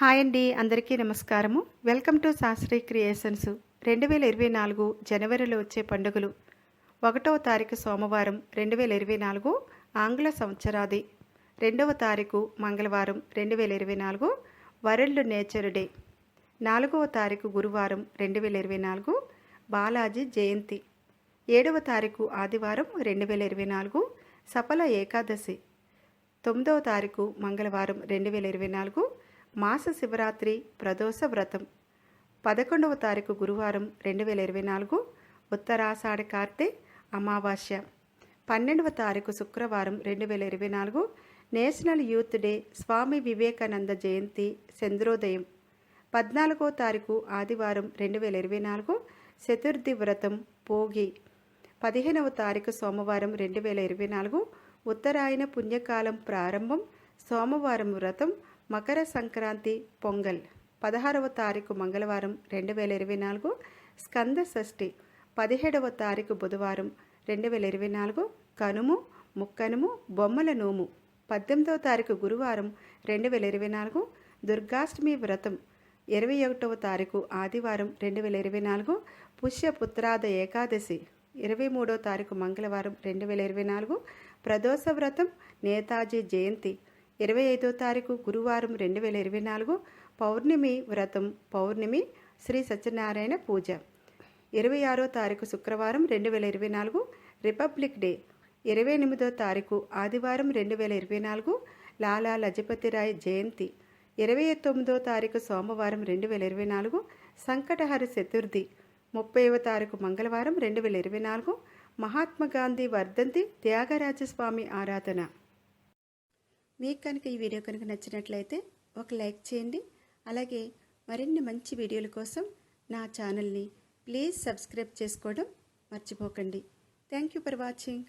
Hi అండి అందరికీ నమస్కారము. Welcome to Shastri creations. రెండు వేల ఇరవై నాలుగు జనవరిలో వచ్చే పండుగలు. ఒకటవ తారీఖు సోమవారం రెండు వేల ఇరవై నాలుగు ఆంగ్ల సంవత్సరాది. రెండవ తారీఖు మంగళవారం రెండు వేల ఇరవై నాలుగు వరల్డ్ నేచర్ డే. నాలుగవ తారీఖు గురువారం రెండు వేల ఇరవై నాలుగు బాలాజీ జయంతి. ఏడవ తారీఖు ఆదివారం రెండు వేల ఇరవై నాలుగు సఫల ఏకాదశి. తొమ్మిదవ తారీఖు మంగళవారం రెండు వేల ఇరవై నాలుగు మాస శివరాత్రి ప్రదోష వ్రతం. పదకొండవ తారీఖు గురువారం రెండు వేల ఇరవై నాలుగు ఉత్తరాషాఢ కార్తె అమావాస్య. పన్నెండవ తారీఖు శుక్రవారం రెండు వేల ఇరవై నాలుగు national youth day Swami Vivekananda Jayanti చంద్రోదయం. పద్నాలుగో తారీఖు ఆదివారం రెండు వేల ఇరవై నాలుగు చతుర్థి వ్రతం భోగి. పదిహేనవ తారీఖు సోమవారం రెండు వేల ఇరవై నాలుగు ఉత్తరాయణ పుణ్యకాలం ప్రారంభం సోమవారం వ్రతం మకర సంక్రాంతి పొంగల్ పదహారవ తారీఖు మంగళవారం రెండు వేల ఇరవై నాలుగు స్కంద షష్ఠి పదిహేడవ తారీఖు బుధవారం రెండు వేల ఇరవై నాలుగు కనుము ముక్కనుము బొమ్మల నోము పద్దెనిమిదవ తారీఖు గురువారం రెండు వేల ఇరవై నాలుగు దుర్గాష్టమి వ్రతం ఇరవై ఒకటవ తారీఖు ఆదివారం రెండు వేల ఇరవై నాలుగు పుష్యపుత్రాద ఏకాదశి ఇరవై మూడవ తారీఖు మంగళవారం రెండు వేల ఇరవై నాలుగు ప్రదోష వ్రతం నేతాజీ జయంతి ఇరవై ఐదో తారీఖు గురువారం రెండు వేల ఇరవై నాలుగు పౌర్ణమి వ్రతం పౌర్ణమి శ్రీ సత్యనారాయణ పూజ. ఇరవై ఆరో తారీఖు శుక్రవారం రెండు వేల ఇరవై నాలుగు రిపబ్లిక్ డే. ఇరవై ఎనిమిదో తారీఖు ఆదివారం రెండు వేల ఇరవై నాలుగు లాలా లజపతిరాయ్ జయంతి. ఇరవై తొమ్మిదో తారీఖు సోమవారం రెండు వేల ఇరవై నాలుగు సంకటహర చతుర్థి. ముప్పైవ తారీఖు మంగళవారం రెండు వేల ఇరవై నాలుగు మహాత్మా గాంధీ వర్ధంతి త్యాగరాజస్వామి ఆరాధన. మీకు కనుక ఈ వీడియో కనుక నచ్చినట్లయితే ఒక లైక్ చేయండి. అలాగే మరిన్ని మంచి వీడియోల కోసం నా ఛానల్ని ప్లీజ్ సబ్స్క్రైబ్ చేసుకోవడం మర్చిపోకండి. Thank you for watching.